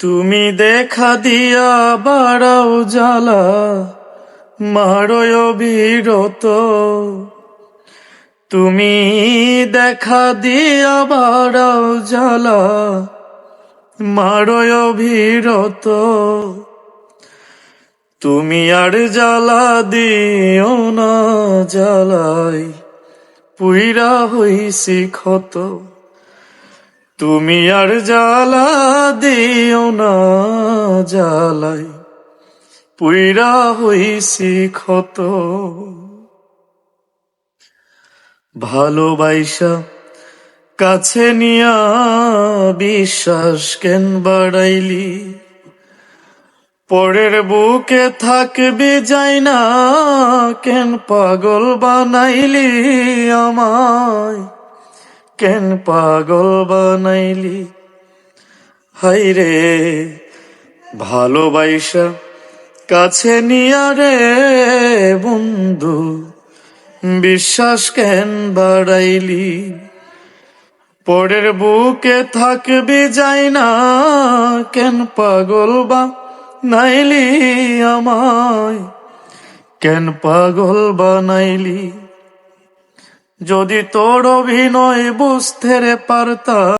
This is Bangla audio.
তুমি দেখা দিয়া বাড়াও জ্বালা মারয় বিরত। তুমি দেখা দিয়া বাড়াও জ্বালা মারয় বিরত। তুমি আর জ্বালা দিও না জ্বালাই পুইরা হইছি ক্ষত। তুমি আর জ্বালা দিও না জ্বালাই। পুইরা হইছি ক্ষত। ভালোবাইসা কাছে নিয়া বিশ্বাস কেন বাড়াইলি? পরের বুকে থাকবে যাই না কেন পাগল বানাইলি আমায়? কেন পাগল বানাইলি? হাই হাইরে ভালোবাইসা কাছে নিয়া রে বন্ধু, বিশ্বাস কেন বাড়াইলি? পরের বুকে থাকবি যাই না, কেন পাগল বা নাইলি আমায়? কেন পাগল বানাইলি? যদি তোর অভিনয় বুঝতে রে পারতা